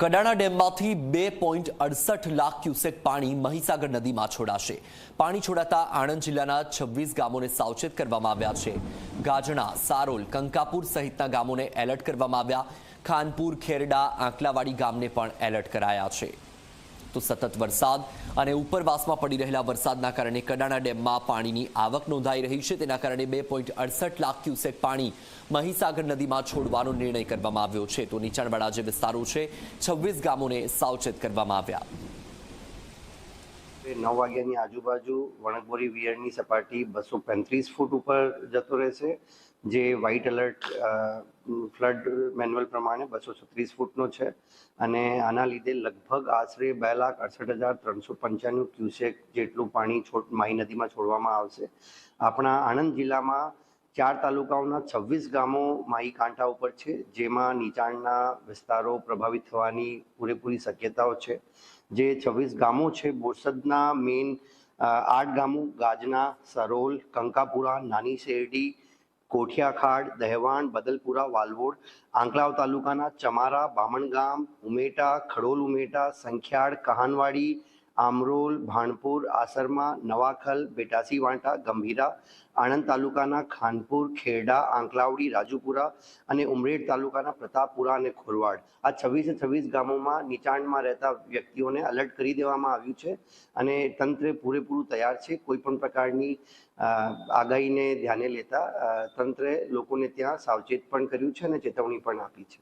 કડાણા ડેમમાંથી બે પોઈન્ટ અડસઠ લાખ ક્યુસેક પાણી મહીસાગર નદીમાં છોડાશે. પાણી છોડાતા આણંદ જિલ્લાના છવ્વીસ ગામોને સાવચેત કરવામાં આવ્યા છે. ગાજણા, સારોલ, કંકાપુર સહિતના ગામોને એલર્ટ કરવામાં આવ્યા. ખાનપુર, ખેરડા, આંકલાવાડી ગામને પણ એલર્ટ કરાયા છે. તો સતત વરસાદ અને ઉપરવાસમાં પડી રહેલા વરસાદના કારણે કડાણા ડેમમાં પાણીની આવક નોંધાઈ રહી છે. તેના કારણે બે લાખ ક્યુસેક પાણી મહીસાગર નદીમાં છોડવાનો નિર્ણય કરવામાં આવ્યો છે. તો નીચાણવાળા જે વિસ્તારો છે, છવ્વીસ ગામોને સાવચેત કરવામાં આવ્યા. એ નવ વાગ્યાની આજુબાજુ વણકબોરી વિયરની સપાટી બસો પાંત્રીસ ફૂટ ઉપર જતો રહેશે, જે વ્હાઇટ એલર્ટ ફ્લડ મેન્યુઅલ પ્રમાણે બસો છત્રીસ ફૂટનો છે. અને આના લીધે લગભગ આશરે બે લાખ અડસઠ હજાર ત્રણસો પંચાણું ક્યુસેક જેટલું પાણી માઈ નદીમાં છોડવામાં આવશે. આપણા આણંદ જિલ્લામાં ચાર તાલુકાઓના છવ્વીસ ગામો માઈ કાંઠા ઉપર છે, જેમાં નીચાણના વિસ્તારો પ્રભાવિત થવાની પૂરેપૂરી શક્યતાઓ છે. જે છવ્વીસ ગામો છે, બોરસદના મેઇન આઠ ગામો, ગાજના, સરોલ, કંકાપુરા, નાની શેરડી કોઠિયાખાડ દહેવાણ, બદલપુરા, વાલવોડ, આંકલાવ તાલુકાના ચમારા બામણગામ ઉમેટા, ખડોલ ઉમેટા, સંખ્યાળ, કહાનવાડી આમરોલ, ભાણપુર, આસરમા, નવાખલ, બેટાસી, વાંટા, ગંભીરા, આણંદ તાલુકાના ખાનપુર, ખેરડા, આંકલાવડી, રાજુપુરા અને ઉમરેડ તાલુકાના પ્રતાપપુરા અને ખોરવાડ. આ છવ્વીસે છવ્વીસ ગામોમાં નીચાણમાં રહેતા વ્યક્તિઓને અલર્ટ કરી દેવામાં આવ્યું છે અને તંત્ર પૂરેપૂરું તૈયાર છે. કોઈ પણ પ્રકારની આગાહીને ધ્યાને લેતા તંત્રે લોકોને ત્યાં સાવચેત પણ કર્યું છે અને ચેતવણી પણ આપી છે.